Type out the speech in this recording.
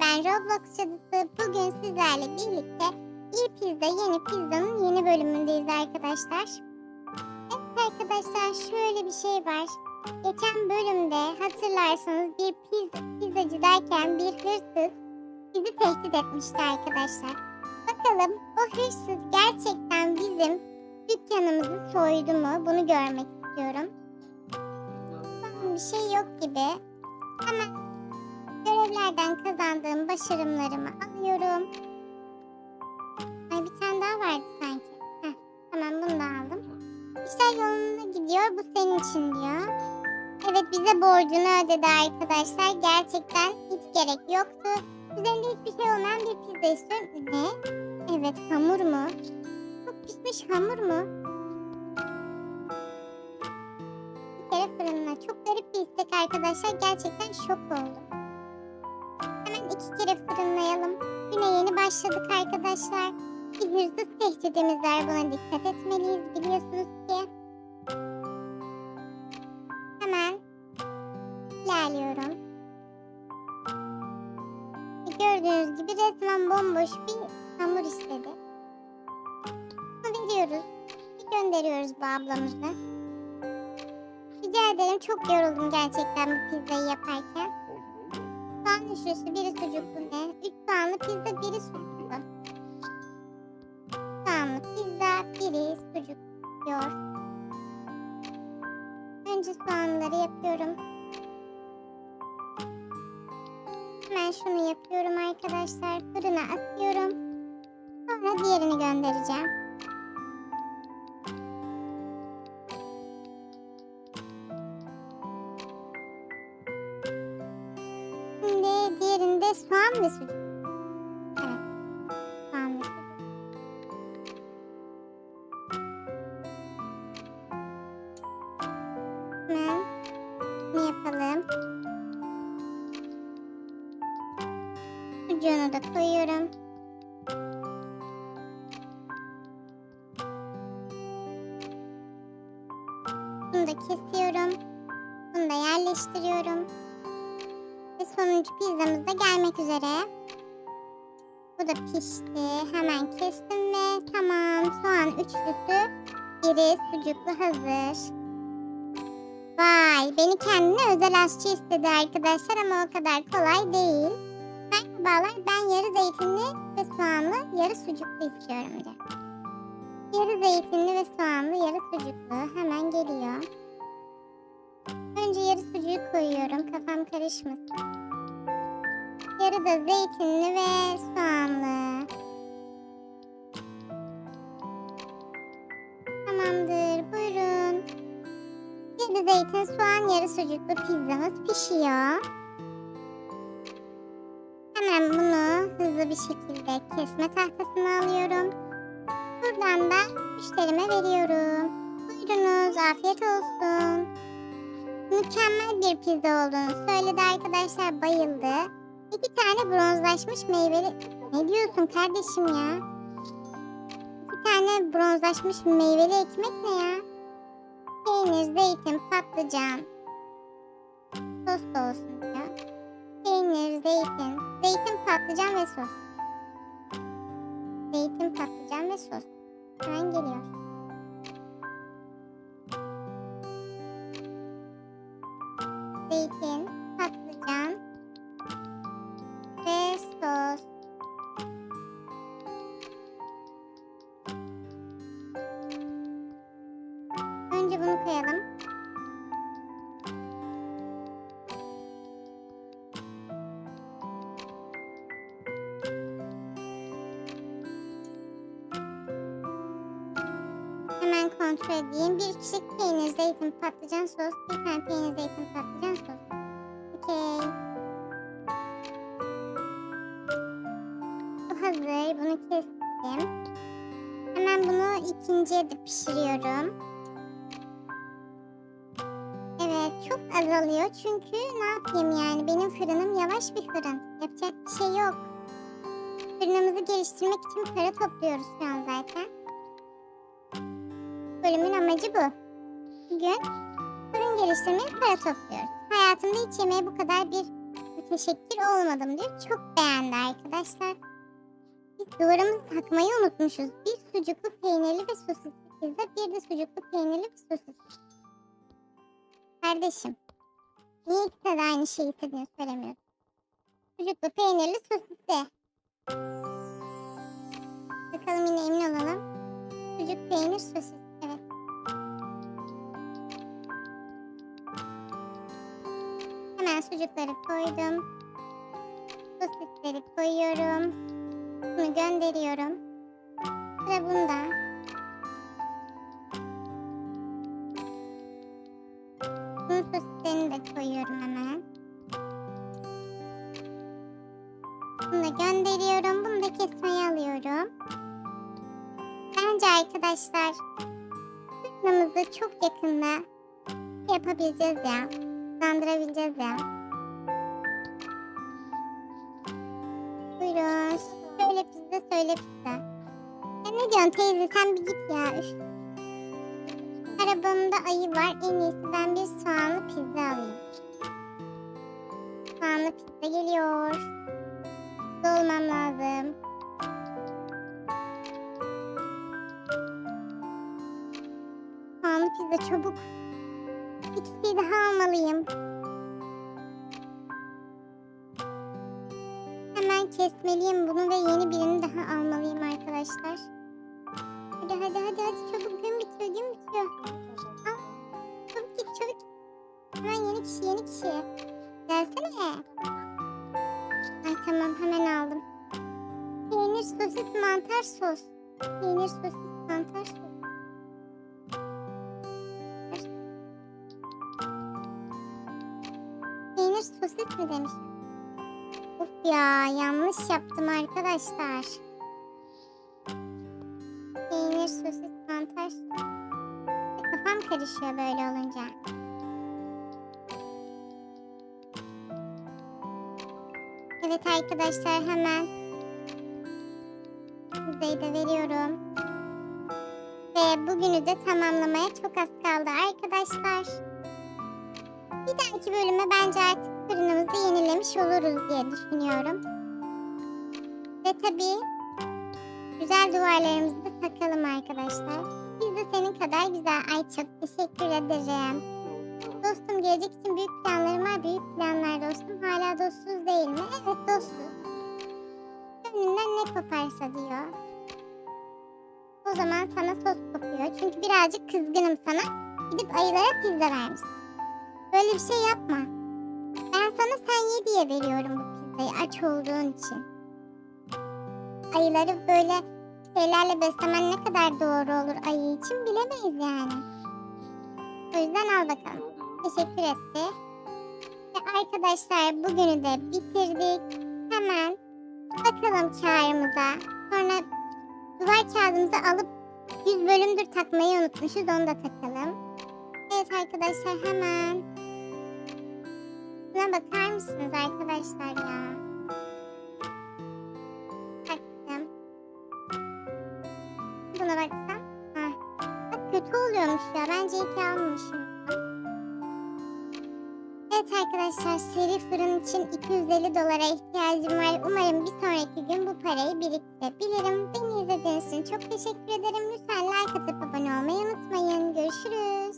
ben Roblox Cadısı. Bugün sizlerle birlikte İyi Pizza Yeni Pizza'nın yeni bölümündeyiz arkadaşlar. Evet arkadaşlar şöyle bir şey var. Geçen bölümde hatırlarsanız bir pizza, pizzacıdayken bir hırsız bizi tehdit etmişti arkadaşlar. Bakalım o hırsız gerçekten bizim dükkanımızı soydu mu? Bunu görmek istiyorum. Bir şey yok gibi. Hemen Görevlerden kazandığım başarımlarımı alıyorum. Ay bir tane daha vardı sanki. Heh, tamam bunu da aldım. İşler yolunda gidiyor bu senin için diyor. Evet bize borcunu ödedi arkadaşlar. Gerçekten hiç gerek yoktu. Üzerinde hiçbir şey olmayan bir pizza istiyorum. Ne? Evet hamur mu? Çok pişmiş hamur mu? Bir kere fırınla. Çok garip bir istek arkadaşlar. Gerçekten şok oldum. Kere fırınlayalım. Güne yeni başladık arkadaşlar. Bir hırsız tehdidimiz var buna dikkat etmeliyiz biliyorsunuz ki. Hemen ilerliyorum. Ve Gördüğünüz gibi resmen bomboş bir hamur istedi. Bunu veriyoruz. Gönderiyoruz bu ablamızı. Rica ederim çok yoruldum gerçekten bu pizzayı yaparken. Soğan üçlüsü, biri sucuklu ne? Üç soğanlı pizza, biri sucuklu. Soğanlı pizza, biri sucuk diyor. Önce soğanları yapıyorum. Hemen şunu yapıyorum arkadaşlar. Fırına atıyorum. Sonra diğerini göndereceğim. Diğerinde soğan ve sucuk. Evet. Soğan ve sucuk. Hemen bunu yapalım. Sucuğunu da koyuyorum. Bunu da kesiyorum. Bunu da yerleştiriyorum. Sonuncu pizzamız da gelmek üzere. Bu da pişti. Hemen kestim ve tamam soğan üçlüsü biri sucuklu hazır. Vay beni kendine özel aşçı istedi arkadaşlar ama o kadar kolay değil. Merhabalar ben yarı zeytinli ve soğanlı yarı sucuklu istiyorum diyor. Yarı zeytinli ve soğanlı yarı sucuklu hemen geliyor. Sucuğu koyuyorum kafam karışmasın. Yarı da zeytinli ve soğanlı. Tamamdır buyurun. Yarı zeytin, soğan, yarı sucuklu pizzamız pişiyor. Hemen bunu hızlı bir şekilde kesme tahtasına alıyorum. Buradan da müşterime veriyorum. Buyurunuz afiyet olsun. Mükemmel bir pizza olduğunu söyledi arkadaşlar bayıldı. İki tane bronzlaşmış meyveli... Ne diyorsun kardeşim ya? İki tane bronzlaşmış meyveli ekmek ne ya? Peynir, zeytin, patlıcan. Sos da olsun ya. Peynir, zeytin. Zeytin, patlıcan ve sos. Zeytin, patlıcan ve sos. Hemen geliyor. Kontrol edeyim. Bir kişilik peynir, zeytin, patlıcan sos. Bir tane peynir, zeytin, patlıcan sos. Okey. Bu hazır. Bunu kestim. Hemen bunu ikinciye de pişiriyorum. Evet çok azalıyor çünkü ne yapayım yani benim fırınım yavaş bir fırın. Yapacak bir şey yok. Fırınımızı geliştirmek için para topluyoruz şu an zaten. Amacı bu. Bugün fırın geliştirmeye para topluyoruz. Hayatımda hiç yemeğe bu kadar bir müteşekkir olmadım diyor. Çok beğendi arkadaşlar. Biz duvarımızı takmayı unutmuşuz. Bir sucuklu peynirli ve sosisli pizza, bir de sucuklu peynirli ve sosisli. Kardeşim, niye ikisi de aynı şeyi istediğini söylemiyorsun? Sucuklu peynirli sosisli. Bakalım yine emin olalım. Sucuk peynir sosis. Hemen sucukları koydum. Sosisleri koyuyorum. Bunu gönderiyorum. Sıra bunda. Bunun sosislerini de koyuyorum hemen. Bunu da gönderiyorum. Bunu da kesmeye alıyorum. Bence arkadaşlar fırınımızı çok yakında yapabileceğiz ya. Hızlandırabileceğiz ya. Buyurun. Söyle pizza söyle pizza. Ya ne diyorsun teyze sen bir git ya. Üf. Arabamda ayı var. En iyisi ben bir soğanlı pizza alayım. Soğanlı pizza geliyor. Hızlı lazım. Soğanlı pizza çabuk. Bir daha almalıyım. Hemen kesmeliyim bunu ve yeni birini daha almalıyım arkadaşlar. Hadi hadi hadi hadi çabuk gün bitiyor gün bitiyor. Al. Çabuk git çabuk. Hemen yeni kişi yeni kişi. Gelsene. Ay tamam hemen aldım. Peynir sosis mantar sos. Peynir sosis mantar sos. Sosis mi demiş? Of ya yanlış yaptım arkadaşlar. Peynir sosis mantar sos. Kafam karışıyor böyle olunca. Evet arkadaşlar hemen pizzayı da veriyorum. Ve bugünü de tamamlamaya çok az kaldı arkadaşlar. Bir dahaki bölüme bence artık fırınımızı yenilemiş oluruz diye düşünüyorum. Ve tabii güzel duvarlarımızı da takalım arkadaşlar. Biz de senin kadar güzel. Ay çok teşekkür ederim. Dostum gelecek için büyük planlarım var. Büyük planlar dostum. Hala dostuz değil mi? Evet dostuz. Gönlünden ne koparsa diyor. O zaman sana sos kopuyor. Çünkü birazcık kızgınım sana. Gidip ayılara pizza vermişsin. Böyle bir şey yapma. Ben sana sen ye diye veriyorum bu pizzayı aç olduğun için. Ayıları böyle şeylerle beslemen ne kadar doğru olur ayı için bilemeyiz yani. O yüzden al bakalım. Teşekkür etti. Ve arkadaşlar bugünü de bitirdik. Hemen bakalım kağıdımıza. Sonra duvar kağıdımızı alıp 100 bölümdür takmayı unutmuşuz. Onu da takalım. Evet arkadaşlar hemen. Buna bakar mısınız arkadaşlar ya? Taktım. Buna baksam. Heh. Bak kötü oluyormuş ya. Bence iyi ki almamışım. Evet arkadaşlar seri fırın için 250 dolara ihtiyacım var. Umarım bir sonraki gün bu parayı biriktirebilirim. Beni izlediğiniz için çok teşekkür ederim. Lütfen like atıp abone olmayı unutmayın. Görüşürüz.